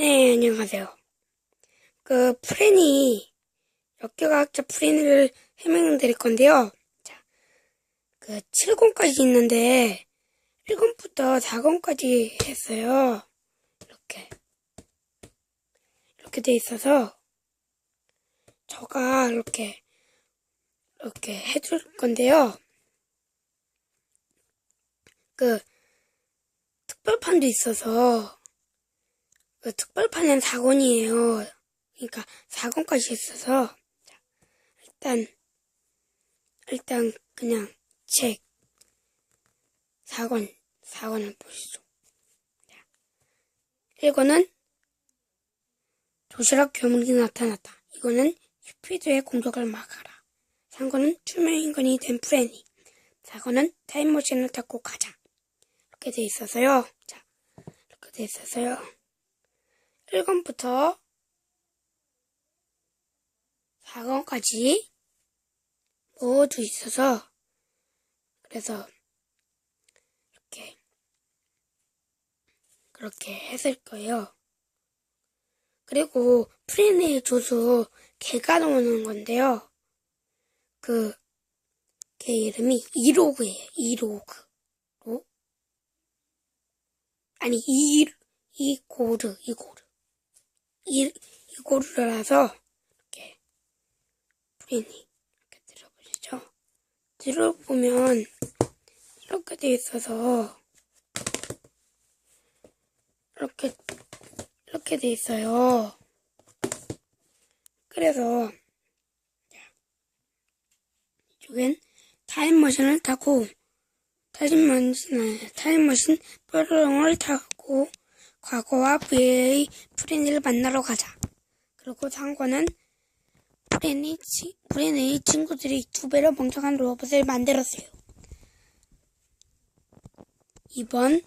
네, 안녕하세요. 그, 프렌이, 역교과학자 프렌을 설명드릴 건데요. 자, 그, 7권까지 있는데, 1권부터 4권까지 했어요. 이렇게. 이렇게 돼 있어서, 저가 이렇게, 이렇게 해줄 건데요. 그, 특별판도 있어서, 그 특별판은 4권이에요. 그러니까 4권까지 있어서 자, 일단 일단 그냥 책 4권 4권을 보시죠. 자, 1권은 도시락 괴물이 나타났다. 이거는 큐피드의 공격을 막아라. 3권은 투명인간이 된 프레니. 4권은 타임머신을 타고 가자. 이렇게 돼 있어서요. 자, 이렇게 돼 있어서요. 1권부터 4권까지 모두 있어서 그래서 이렇게 그렇게 했을 거예요. 그리고 프레네의 조수 개가 나오는 건데요. 그, 걔 이름이 이로그예요. 이로그. 로? 아니, 이, 이고르, 이고르. 이, 이고르라서, 이렇게, 프린이, 이렇게 들어보시죠? 들어보면, 이렇게 돼 있어서, 이렇게, 이렇게 돼 있어요. 그래서, 이쪽엔 타임머신을 타고, 타임머신, 타임머신 뾰로롱을 타고, 과거와 VA 프렌을 만나러 가자. 그리고 상관은 프렌이, 치- 프렌의 친구들이 두 배로 멍청한 로봇을 만들었어요. 이번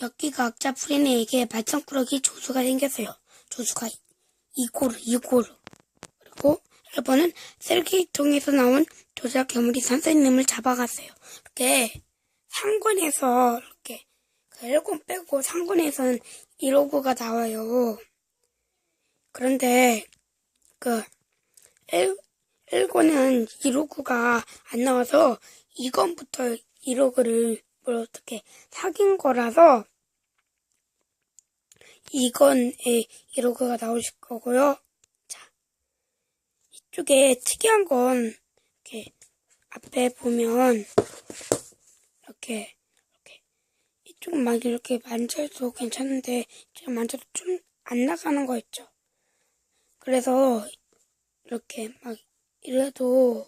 역기과학자 프렌에게 발전꾸러기 조수가 생겼어요. 조수가 이고르, 이고르. 그리고 1번은 셀기통에서 나온 조작 괴물이 선생님을 잡아갔어요. 이렇게 상권에서 이렇게 그 1권 빼고 상권에서는 1호구가 나와요. 그런데 그 1, 1권은 1호구가 안 나와서 2권부터 1호구를 뭘 어떻게 사귄 거라서 2권에 1호구가 나오실 거고요. 자, 이쪽에 특이한 건 이렇게 앞에 보면 이렇게 이쪽 막 이렇게 만져도 괜찮은데 제가 만져도 좀 안 나가는 거 있죠. 그래서 이렇게 막 이래도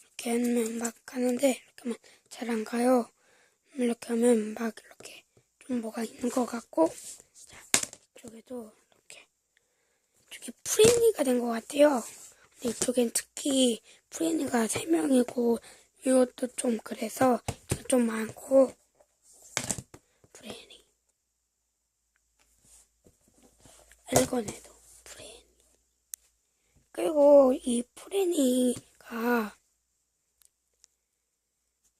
이렇게 하면 막 가는데 이렇게 하면 잘안 가요. 이렇게 하면 막 이렇게 좀 뭐가 있는 것 같고 자 이쪽에도 이렇게 이쪽에 프레니가 된 것 같아요. 근데 이쪽엔 특히 프레니가 3명이고 이것도 좀 그래서 좀 많고 프레니 1권에도 프레니 그리고 이 프레니가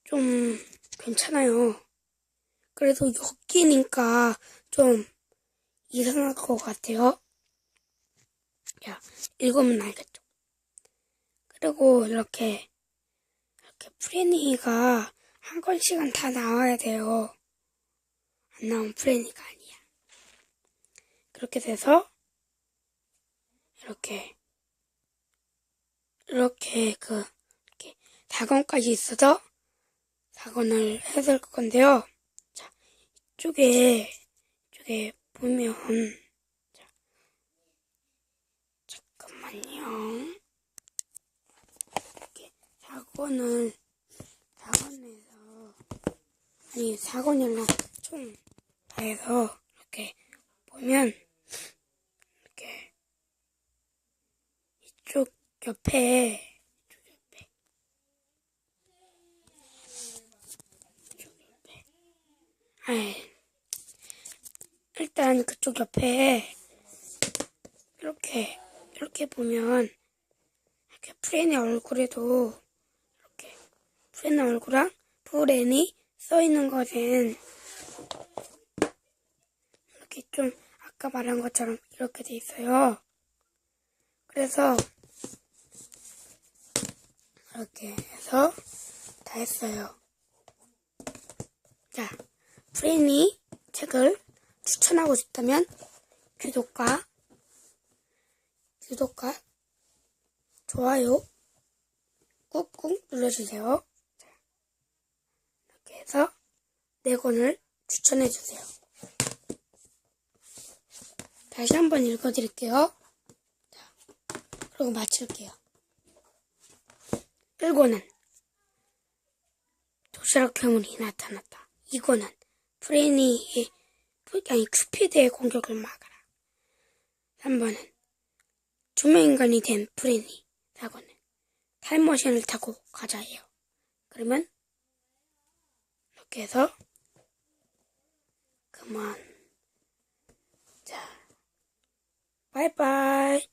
좀 괜찮아요. 그래도 엮이니까 좀 이상할 것 같아요. 야, 읽으면 알겠죠? 그리고 이렇게, 이렇게 프레니가 한 권씩은 다 나와야 돼요. 안 나온 프레니가 아니야. 그렇게 돼서, 이렇게, 이렇게 그, 이렇게 4권까지 있어서 4권을 해줄 건데요. 자, 이쪽에, 이쪽에 보면, 자, 잠깐만요. 이렇게 4권을, 4권에서, 아니, 4권이랑 총 다 해서, 이렇게 보면, 이렇게, 이쪽 옆에, 아이, 일단 그쪽 옆에, 이렇게, 이렇게 보면, 이렇게 프렌의 얼굴에도, 이렇게, 프렌의 얼굴랑 프렌이 써 있는 것은, 이렇게 좀 아까 말한 것처럼 이렇게 돼 있어요. 그래서 이렇게 해서 다 했어요. 자, 프레니 책을 추천하고 싶다면 구독과 구독과 좋아요 꾹꾹 눌러주세요. 자, 이렇게 해서 네 권을 추천해주세요. 다시 한번 읽어드릴게요. 자, 그리고 마칠게요. 1권은 도시락 괴물이 나타났다. 2권은 프레니의 아니 큐피드의 공격을 막아라. 3번은 조명인간이 된 프레니. 4권은 타임머신을 타고 가자예요. 그러면 이렇게 해서 그만 자 바이바이